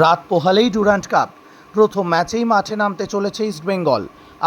রাত পোহালেই Durand cup. প্রথম ম্যাচেই মাঠে নামতে চলেছে ইস্টবেঙ্গল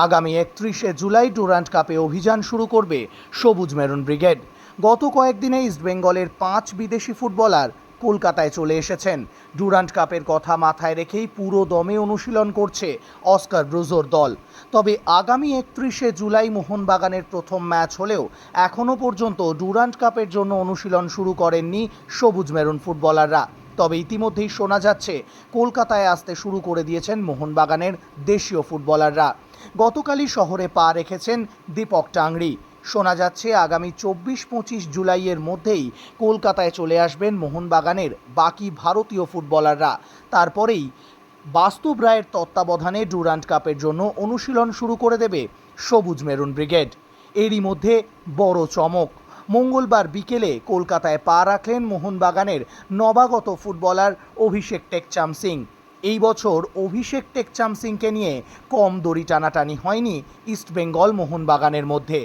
আগামী একত্রিশে জুলাই ডুরান্ট কাপে অভিযান শুরু করবে সবুজ মেরুন ব্রিগেড। গত কয়েকদিনে ইস্টবেঙ্গলের পাঁচ বিদেশি ফুটবলার কলকাতায় চলে এসেছেন। ডুরান্ট কাপের কথা মাথায় রেখেই পুরো দমে অনুশীলন করছে অস্কার ব্রুজোর দল। তবে আগামী একত্রিশে জুলাই মোহনবাগানের প্রথম ম্যাচ হলেও এখনও পর্যন্ত ডুরান্ট কাপের জন্য অনুশীলন শুরু করেননি সবুজ মেরুন ফুটবলাররা। তবে ইতিমধ্যেই শোনা যাচ্ছে, কলকাতায় আসতে শুরু করে দিয়েছেন মোহনবাগানের দেশীয় ফুটবলাররা। গতকালই শহরে পা রেখেছেন দীপক টাংরি শোনা যাচ্ছে, আগামী চব্বিশ পঁচিশ জুলাইয়ের মধ্যেই কলকাতায় চলে আসবেন মোহনবাগানের বাকি ভারতীয় ফুটবলাররা। তারপরেই বাস্তব রায়ের তত্ত্বাবধানে ডুরান্ট কাপের জন্য অনুশীলন শুরু করে দেবে সবুজ মেরুন ব্রিগেড। এরই মধ্যে বড় চমক। মঙ্গলবার বিকেলে কলকাতায় পা রাখলেন মোহনবাগানের নবাগত ফুটবলার অভিষেক টেকচাম সিং। এই বছর অভিষেক টেকচাম সিংকে নিয়ে কম দড়ি টানাটানি হয়নি ইস্টবেঙ্গল মোহনবাগানের মধ্যে।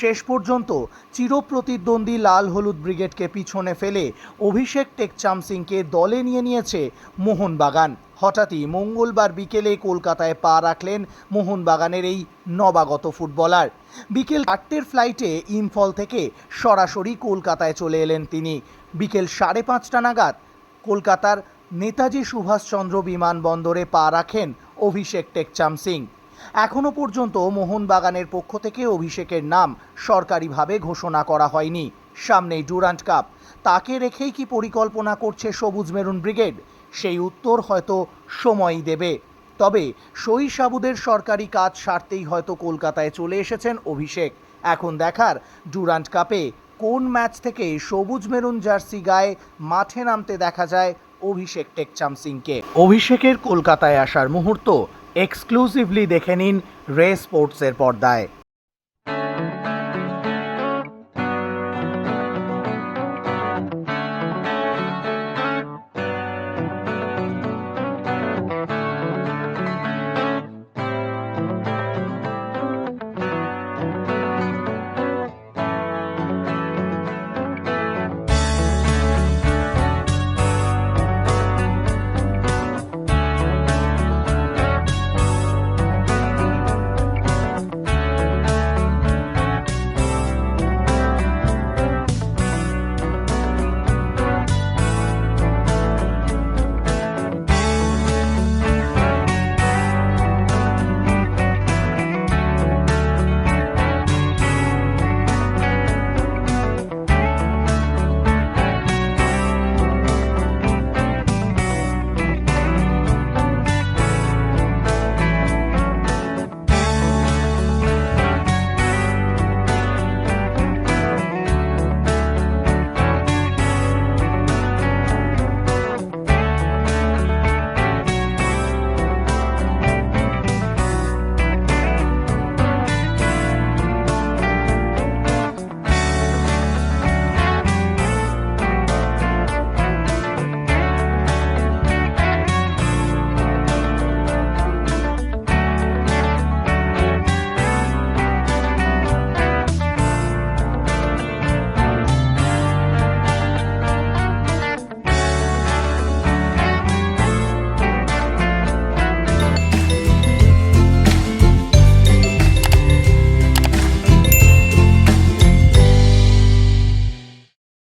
শেষ পর্যন্ত চিরপ্রতিদ্বন্দ্বী লাল হলুদ ব্রিগেডকে পিছনে ফেলে অভিষেক টেকচাম সিংকে দলে নিয়ে নিয়েছে মোহনবাগান। হঠাৎই মঙ্গলবার বিকেলে কলকাতায় পা রাখলেন মোহনবাগানের এই নবাগত ফুটবলার। বিকেল আটটের ফ্লাইটে ইম্ফল থেকে সরাসরি কলকাতায় চলে এলেন তিনি। বিকেল সাড়ে পাঁচটা নাগাদ কলকাতার নেতাজি সুভাষচন্দ্র বিমানবন্দরে পা রাখেন অভিষেক টেকচাম সিং। এখনও পর্যন্ত মোহনবাগানের পক্ষ থেকে অভিষেকের নাম সরকারিভাবে ঘোষণা করা হয়নি। সামনেই ডুরান্ট কাপ। তাকে রেখেই কি পরিকল্পনা করছে সবুজ মেরুন ব্রিগেড? সেই উত্তর হয়তো সময়ই দেবে। তবে সই সাবুদের সরকারি কাজ সারতেই হয়তো কলকাতায় চলে এসেছেন অভিষেক। এখন দেখার ডুরান্ট কাপে কোন ম্যাচ থেকে সবুজ মেরুন জার্সি গায়ে মাঠে নামতে দেখা যায় অভিষেক টেকচাম সিংকে। অভিষেকের কলকাতায় আসার মুহূর্ত এক্সক্লুসিভলি দেখে নিন রে স্পোর্টসের পর্দায়।